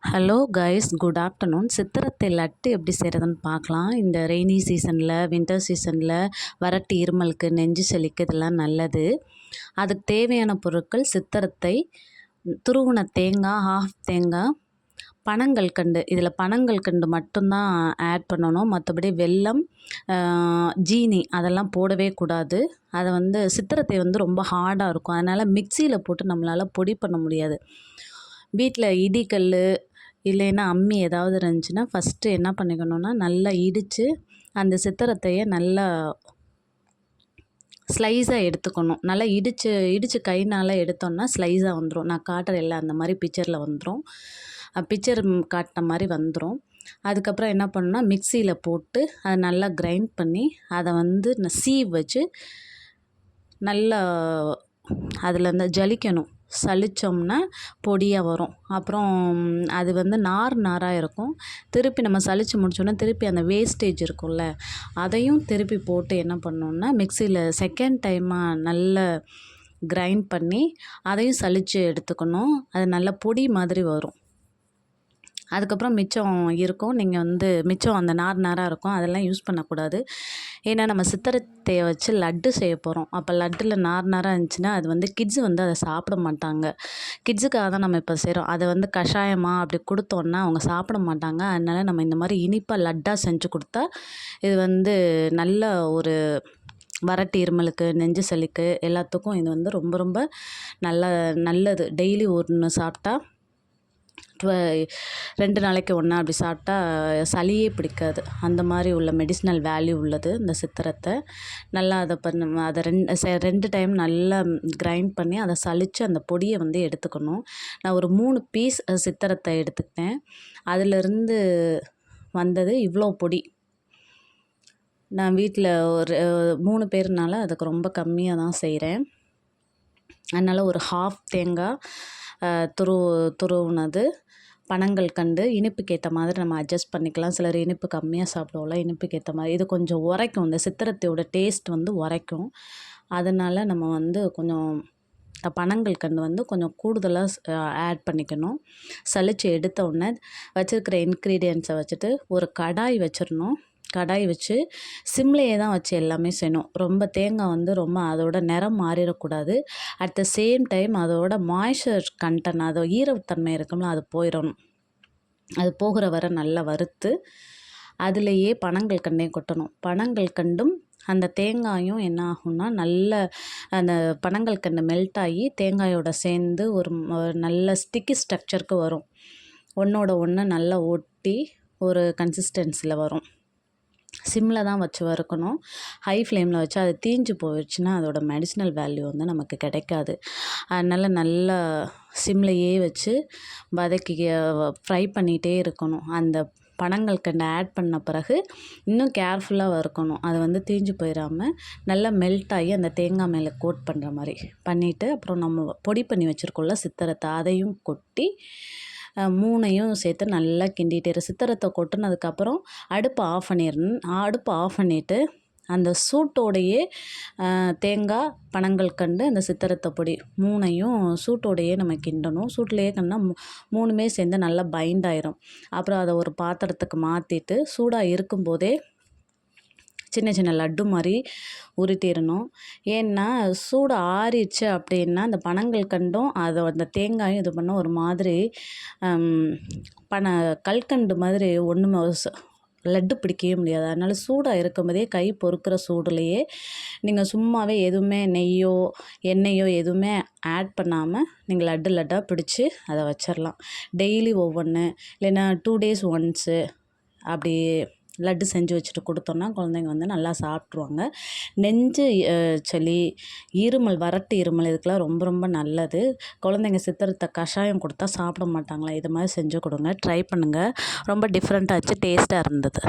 Hello guys good afternoon சித்திரத்தை லட்டு எப்படி செய்கிறதுன்னு பார்க்கலாம். இந்த ரெய்னி சீசனில் வின்டர் சீசனில் வரட்டு இருமலுக்கு நெஞ்சு சளிக்கு இதெல்லாம் நல்லது. அதுக்கு தேவையான பொருட்கள் சித்திரத்தை துருவன தேங்காய் ஹாஃப் தேங்காய் பனங்கள் கண்டு இதில் பனங்கள் கண்டு மட்டும்தான் ஆட் பண்ணணும். மற்றபடி வெல்லம் ஜீனி அதெல்லாம் போடவே கூடாது. அதை வந்து சித்திரத்தை வந்து ரொம்ப ஹார்டாக இருக்கும். அதனால் மிக்சியில் போட்டு நம்மளால் பொடி பண்ண முடியாது. வீட்டில் இடிக்கல் இல்லைன்னா அம்மி ஏதாவது இருந்துச்சுன்னா ஃபஸ்ட்டு என்ன பண்ணிக்கணுன்னா நல்லா இடித்து அந்த சித்திரத்தையே நல்லா ஸ்லைஸாக எடுத்துக்கணும். நல்லா இடித்து இடித்து கைனால் எடுத்தோன்னா ஸ்லைஸாக வந்துடும் நான் காட்டுற எல்லாம் அந்த மாதிரி பிக்சரில் வந்துடும் பிக்சர் காட்டின மாதிரி வந்துடும் அதுக்கப்புறம் என்ன பண்ணணும்னா மிக்சியில் போட்டு அதை நல்லா கிரைண்ட் பண்ணி அதை வந்து சீவ் வச்சு நல்லா அதில் இந்த ஜலிக்கணும். சலித்தோம்னா பொடியாக வரும். அப்புறம் அது வந்து நார் நாராக இருக்கும். திருப்பி நம்ம சலித்து முடிச்சோன்னா திருப்பி அந்த வேஸ்டேஜ் இருக்கும்ல அதையும் திருப்பி போட்டு என்ன பண்ணோன்னா மிக்சியில் செகண்ட் டைமாக நல்ல கிரைண்ட் பண்ணி அதையும் சலித்து எடுத்துக்கணும். அது நல்ல பொடி மாதிரி வரும். அதுக்கப்புறம் மிச்சம் இருக்கும். நீங்கள் வந்து மிச்சம் அந்த நார் நாராக இருக்கும். அதெல்லாம் யூஸ் பண்ணக்கூடாது. ஏன்னா நம்ம சித்திரத்தையை வச்சு லட்டு செய்ய போகிறோம் அப்போ லட்டில் நார் நாராக இருந்துச்சுன்னா அது வந்து கிட்ஸு வந்து அதை சாப்பிட மாட்டாங்க. கிட்ஸுக்காக தான் நம்ம இப்போ செய்கிறோம் அதை வந்து கஷாயமாக அப்படி கொடுத்தோன்னா அவங்க சாப்பிட மாட்டாங்க. அதனால் நம்ம இந்த மாதிரி இனிப்பாக லட்டாக செஞ்சு கொடுத்தா இது வந்து நல்ல ஒரு வரட்டு இருமலுக்கு நெஞ்சு சளிக்கு எல்லாத்துக்கும் இது வந்து ரொம்ப ரொம்ப நல்ல நல்லது. டெய்லி ஒன்று சாப்பிட்டா ரெண்டு நாளைக்கு ஒன்றா அப்படி சாப்பிட்டா சளியே பிடிக்காது. அந்த மாதிரி உள்ள மெடிசினல் வேல்யூ உள்ளது இந்த சித்திரத்தை. நல்லா அதை பண்ண அதை ரெண்டு ரெண்டு டைம் நல்லா கிரைண்ட் பண்ணி அதை சளிச்சு அந்த பொடியை வந்து எடுத்துக்கணும். நான் ஒரு மூணு பீஸ் சித்திரத்தை எடுத்துக்கிட்டேன். அதிலிருந்து வந்தது இவ்வளோ பொடி. நான் வீட்டில் ஒரு மூணு பேர்னால அதுக்கு ரொம்ப கம்மியாக தான் செய்கிறேன் அதனால் ஒரு ஹாஃப் தேங்காய் துரு துருவுனது. பனங்கள் கண்டு இனிப்புக்கு ஏற்ற மாதிரி நம்ம அட்ஜஸ்ட் பண்ணிக்கலாம். சிலர் இனிப்பு கம்மியாக சாப்பிடுவோம்ல இனிப்புக்கு ஏற்ற மாதிரி இது கொஞ்சம் உரைக்கும். இந்த சித்திரத்தையோட டேஸ்ட் வந்து உரைக்கும். அதனால் நம்ம வந்து கொஞ்சம் பனங்கள் கண்டு வந்து கொஞ்சம் கூடுதலாக ஆட் பண்ணிக்கணும். சளிச்சு எடுத்த உடனே வச்சுருக்கிற இன்க்ரீடியன்ஸை வச்சுட்டு ஒரு கடாய் வச்சிடணும். கடாய் வச்சு சிம்லேயே தான் வச்சு எல்லாமே செய்யணும். ரொம்ப தேங்காய் வந்து ரொம்ப அதோட நிறம் மாறிடக்கூடாது. அட் த சேம் டைம் அதோட மாய்ஸ்சர் கண்டென்ட் அதோட ஈரத்தன்மை இருக்கும்ல அது போயிடணும். அது போகிற வர நல்லா வறுத்து அதுலேயே பனங்கள் கண்டையும் கொட்டணும். பனங்கள் கண்டும் அந்த தேங்காயும் என்ன ஆகும்னா நல்ல அந்த பனங்கள் கண்டு மெல்ட் ஆகி தேங்காயோட சேர்ந்து ஒரு நல்ல ஸ்டிக்கி ஸ்ட்ரக்சருக்கு வரும். ஒன்றோட ஒன்று நல்லா ஒட்டி ஒரு கன்சிஸ்டன்சியில் வரும். சிம்மில் தான் வச்சு வறுக்கணும். ஹை ஃப்ளேமில் வச்சு அது தீஞ்சு போயிடுச்சுன்னா அதோடய மெடிசினல் வேல்யூ வந்து நமக்கு கிடைக்காது. அதனால் நல்லா சிம்லையே வச்சு வதக்கி ஃப்ரை பண்ணிகிட்டே இருக்கணும். அந்த பணங்கள் கண்டு ஆட் பண்ண பிறகு இன்னும் கேர்ஃபுல்லாக வறுக்கணும். அது வந்து தீஞ்சு போயிடாமல் நல்லா மெல்ட் ஆகி அந்த தேங்காய் மேலே கோட் பண்ணுற மாதிரி பண்ணிவிட்டு அப்புறம் நம்ம பொடி பண்ணி வச்சுருக்கோம்ல சித்திரத்தை அதையும் கொட்டி மூணையும் சேர்த்து நல்லா கிண்டிட்டு சித்திரத்தை கொட்டினதுக்கப்புறம் அடுப்பை ஆஃப் பண்ணிடணும் அடுப்பை ஆஃப் பண்ணிவிட்டு அந்த சூட்டோடையே தேங்காய் பனங்கள் கண்டு அந்த சித்திரத்தை பொடி மூணையும் சூட்டோடையே நம்ம கிண்டணும். சூட்லேயே கண்டா மூணுமே சேர்ந்து நல்லா பைண்ட் ஆயிரும். அப்புறம் அதை ஒரு பாத்திரத்துக்கு மாற்றிட்டு சூடாக இருக்கும்போதே சின்ன சின்ன லட்டு மாதிரி உருட்டிடணும் ஏன்னா சூடு ஆறிடுச்சு அப்படின்னா அந்த பனங்கள் கண்டும் அதை அந்த தேங்காயும் இது பண்ண ஒரு மாதிரி பன கல்கண்டு மாதிரி ஒன்றுமே லட்டு பிடிக்கவே முடியாது. அதனால் சூடாக இருக்கும்போதே கை பொறுக்கிற சூடுலேயே நீங்கள் சும்மாவே எதுவுமே நெய்யோ எண்ணெயோ எதுவுமே ஆட் பண்ணாமல் நீங்கள் லட்டு லட்டாக பிடிச்சி அதை வச்சிடலாம் டெய்லி ஒவ்வொன்று இல்லைன்னா டூ டேஸ் ஒன்ஸு அப்படி லட்டு செஞ்சு வச்சுட்டு கொடுத்தோன்னா குழந்தைங்க வந்து நல்லா சாப்பிட்ருவாங்க. நெஞ்சு சளி இருமல் வறட்டு இருமல் இதுக்கெலாம் ரொம்ப ரொம்ப நல்லது. குழந்தைங்க சித்தரத்தை கஷாயம் கொடுத்தா சாப்பிட மாட்டாங்களா? இது மாதிரி செஞ்சு கொடுங்க. ட்ரை பண்ணுங்கள் ரொம்ப டிஃப்ரெண்ட்டாச்சு டேஸ்ட்டாக இருந்தது.